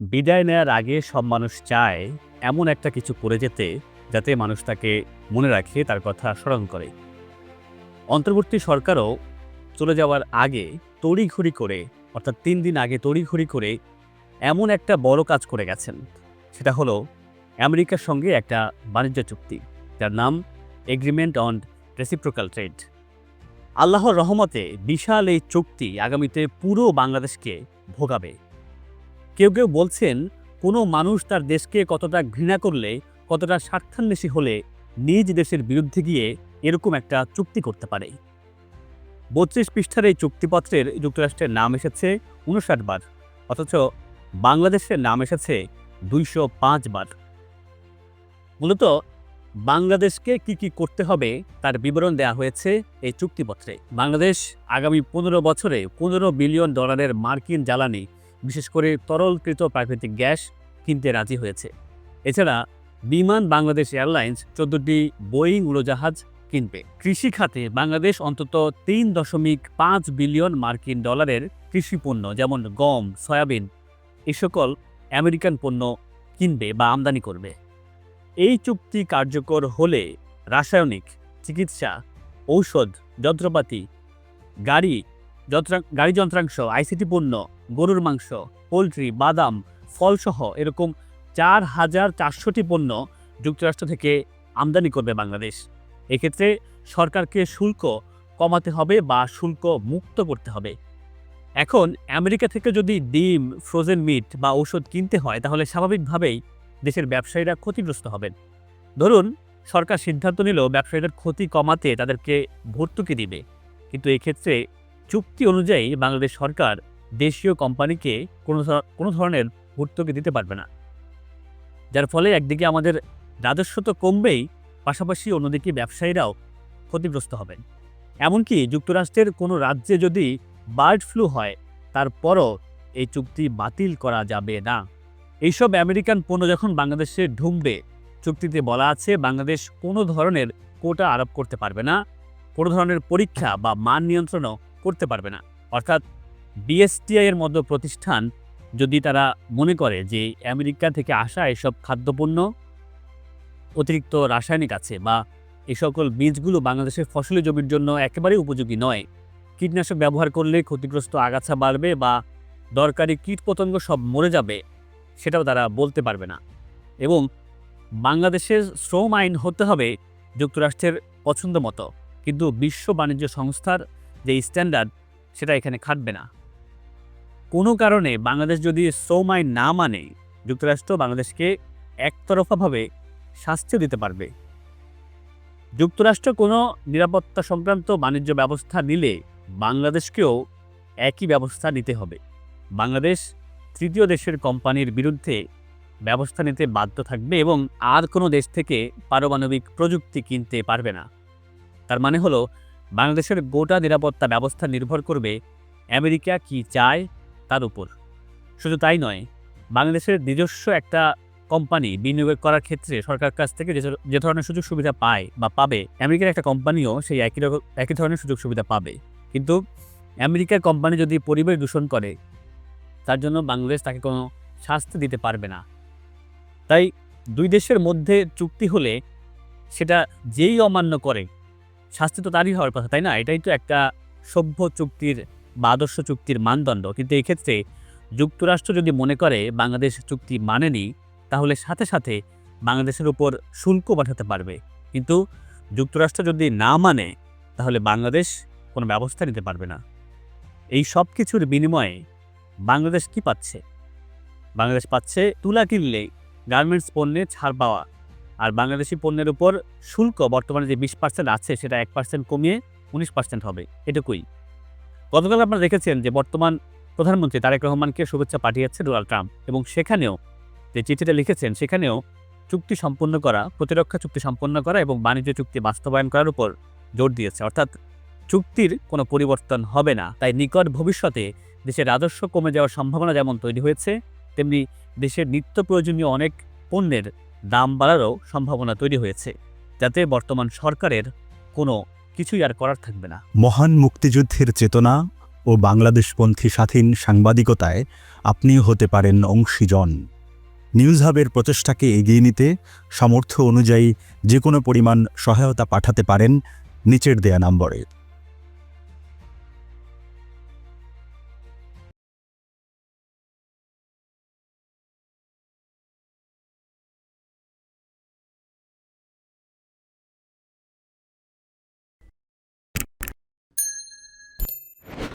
বিদায় নেয়ার আগে সব মানুষ চায় এমন একটা কিছু করে যেতে, যাতে মানুষ তাকে মনে রাখে, তার কথা স্মরণ করে। অন্তর্বর্তী সরকারও চলে যাওয়ার আগে তড়িঘড়ি করে, অর্থাৎ তিন দিন আগে তড়িঘড়ি করে এমন একটা বড় কাজ করে গেছেন। সেটা হলো আমেরিকার সঙ্গে একটা বাণিজ্য চুক্তি, যার নাম এগ্রিমেন্ট অন রেসিপ্রোকাল ট্রেড আল্লাহর রহমতে বিশাল এই চুক্তি আগামীতে পুরো বাংলাদেশকে ভোগাবে। কেউ কেউ বলছেন, কোনো মানুষ তার দেশকে কতটা ঘৃণা করলে, কতটা স্বার্থান্বেষী হলে নিজ দেশের বিরুদ্ধে গিয়ে এরকম একটা চুক্তি করতে পারে। বত্রিশ পৃষ্ঠার এই চুক্তিপত্রের যুক্তরাষ্ট্রের নাম এসেছে উনষাট বার, অথচ বাংলাদেশের নাম এসেছে দুইশো পাঁচ বার। মূলত বাংলাদেশকে কি কি করতে হবে তার বিবরণ দেওয়া হয়েছে এই চুক্তিপত্রে। বাংলাদেশ আগামী পনেরো বছরে পনেরো বিলিয়ন ডলারের মার্কিন জ্বালানি বিশেষ করে তরলকৃত প্রাকৃতিক গ্যাস কিনতে রাজি হয়েছে। এছাড়া বিমান বাংলাদেশ এয়ারলাইন্স চোদ্দটি বোয়িং উড়োজাহাজ কিনবে। কৃষি খাতে বাংলাদেশ অন্তত তিন দশমিক পাঁচ বিলিয়ন মার্কিন ডলারের কৃষি পণ্য, যেমন গম, সয়াবিন, এ সকল আমেরিকান পণ্য কিনবে বা আমদানি করবে। এই চুক্তি কার্যকর হলে রাসায়নিক, চিকিৎসা, ঔষধ, যন্ত্রপাতি, গাড়ি, যন্ত্রা, গাড়ি যন্ত্রাংশ, আইসিটি পণ্য গরুর মাংস, পোলট্রি, বাদাম, ফলসহ এরকম চার হাজার চারশোটি পণ্য যুক্তরাষ্ট্র থেকে আমদানি করবে বাংলাদেশ। এক্ষেত্রে সরকারকে শুল্ক কমাতে হবে বা শুল্ক মুক্ত করতে হবে। এখন আমেরিকা থেকে যদি ডিম ফ্রোজেন মিট বা ঔষধ কিনতে হয়, তাহলে স্বাভাবিকভাবেই দেশের ব্যবসায়ীরা ক্ষতিগ্রস্ত হবেন। ধরুন, সরকার সিদ্ধান্ত নিল ব্যবসায়ীদের ক্ষতি কমাতে তাদেরকে ভর্তুকি দিবে। কিন্তু এক্ষেত্রে চুক্তি অনুযায়ী বাংলাদেশ সরকার দেশীয় কোম্পানিকে কোনো কোনো ধরনের ভর্তুকি দিতে পারবে না। যার ফলে একদিকে আমাদের রাজস্ব তো কমবেই, পাশাপাশি অন্যদিকে ব্যবসায়ীরাও ক্ষতিগ্রস্ত হবেন। এমনকি যুক্তরাষ্ট্রের কোনো রাজ্যে যদি বার্ড ফ্লু হয়, তারপরও এই চুক্তি বাতিল করা যাবে না। এইসব আমেরিকান পণ্য যখন বাংলাদেশে ঢুকবে চুক্তিতে বলা আছে বাংলাদেশ কোনো ধরনের কোটা আরোপ করতে পারবে না, কোনো ধরনের পরীক্ষা বা মান নিয়ন্ত্রণও করতে পারবে না। অর্থাৎ বিএসটিআই এর মতো প্রতিষ্ঠান যদি তারা মনে করে যে আমেরিকা থেকে আসা এসব খাদ্যপণ্য অতিরিক্ত রাসায়নিক আছে বা এই সকল বীজগুলো বাংলাদেশের ফসলি জমির জন্য একেবারেই উপযোগী নয়, কীটনাশক ব্যবহার করলে ক্ষতিগ্রস্ত আগাছা বাড়বে বা দরকারি কীটপতঙ্গ সব মরে যাবে, সেটাও তারা বলতে পারবে না। এবং বাংলাদেশের শ্রম আইন হতে হবে যুক্তরাষ্ট্রের পছন্দ মতো, কিন্তু বিশ্ব বাণিজ্য সংস্থার যে স্ট্যান্ডার্ড, সেটা এখানে খাটবে না। কোনো কারণে বাংলাদেশ যদি আইন না মানে যুক্তরাষ্ট্র বাংলাদেশকে একতরফাভাবে শাস্তিও দিতে পারবে। যুক্তরাষ্ট্র কোনো নিরাপত্তা সংক্রান্ত বাণিজ্য ব্যবস্থা নিলে বাংলাদেশকেও একই ব্যবস্থা নিতে হবে। বাংলাদেশ তৃতীয় দেশের কোম্পানির বিরুদ্ধে ব্যবস্থা নিতে বাধ্য থাকবে এবং আর কোনো দেশ থেকে পারমাণবিক প্রযুক্তি কিনতে পারবে না। তার মানে হলো, বাংলাদেশের গোটা নিরাপত্তা ব্যবস্থা নির্ভর করবে আমেরিকা কি চায় তার উপর। শুধু তাই নয়, বাংলাদেশের নিজস্ব একটা কোম্পানি বিনিয়োগ করার ক্ষেত্রে সরকার কাছ থেকে যে ধরনের সুযোগ সুবিধা পায় বা পাবে, আমেরিকার একটা কোম্পানিও সেই একই রকম, একই ধরনের সুযোগ সুবিধা পাবে। কিন্তু আমেরিকার কোম্পানি যদি পরিবেশ দূষণ করে, তার জন্য বাংলাদেশ তাকে কোনো শাস্তি দিতে পারবে না। তাই দুই দেশের মধ্যে চুক্তি হলে সেটা যেই অমান্য করে, শাস্তি তো তারই হওয়ার কথা, তাই না? এটাই তো একটা সভ্য চুক্তির বা আদর্শ চুক্তির মানদণ্ড। কিন্তু এক্ষেত্রে যুক্তরাষ্ট্র যদি মনে করে বাংলাদেশ চুক্তি মানেনি, তাহলে সাথে সাথে বাংলাদেশের উপর শুল্ক পাঠাতে পারবে। কিন্তু যুক্তরাষ্ট্র যদি না মানে তাহলে বাংলাদেশ কোনো ব্যবস্থা নিতে পারবে না। এই সব কিছুর বিনিময়ে বাংলাদেশ কি পাচ্ছে? বাংলাদেশ পাচ্ছে তুলা কিনলে গার্মেন্টস পণ্যে ছাড় পাওয়া, আর বাংলাদেশি পণ্যের উপর শুল্ক বর্তমানে যে বিশ পার্সেন্ট আছে, সেটা এক পার্সেন্ট কমিয়ে উনিশ পার্সেন্ট হবে। এটুকুই। গতকাল আপনারা দেখেছেন যে বর্তমান প্রধানমন্ত্রী তারেক রহমানকে শুভেচ্ছা পাঠিয়েছে ডোনাল্ড ট্রাম্প এবং সেখানেও যে চিঠিটা লিখেছেন, সেখানেও চুক্তি সম্পন্ন করা, প্রতিরক্ষা চুক্তি সম্পন্ন করা এবং বাণিজ্য চুক্তি বাস্তবায়ন করার উপর জোর দিয়েছে। অর্থাৎ চুক্তির কোনো পরিবর্তন হবে না। তাই নিকট ভবিষ্যতে দেশের রাজস্ব কমে যাওয়ার সম্ভাবনা যেমন তৈরি হয়েছে, তেমনি দেশের নিত্য প্রয়োজনীয় অনেক পণ্যের দাম বাড়ারও সম্ভাবনা তৈরি হয়েছে, যাতে বর্তমান সরকারের কোনো কিছুই আর করার থাকবে না। মহান মুক্তিযুদ্ধের চেতনা ও বাংলাদেশপন্থী স্বাধীন সাংবাদিকতায় আপনিও হতে পারেন অংশীজন। নিউজ হাবের প্রচেষ্টাকে এগিয়ে নিতে সামর্থ্য অনুযায়ী যে কোনো পরিমাণ সহায়তা পাঠাতে পারেন নিচের দেয়া নম্বরে।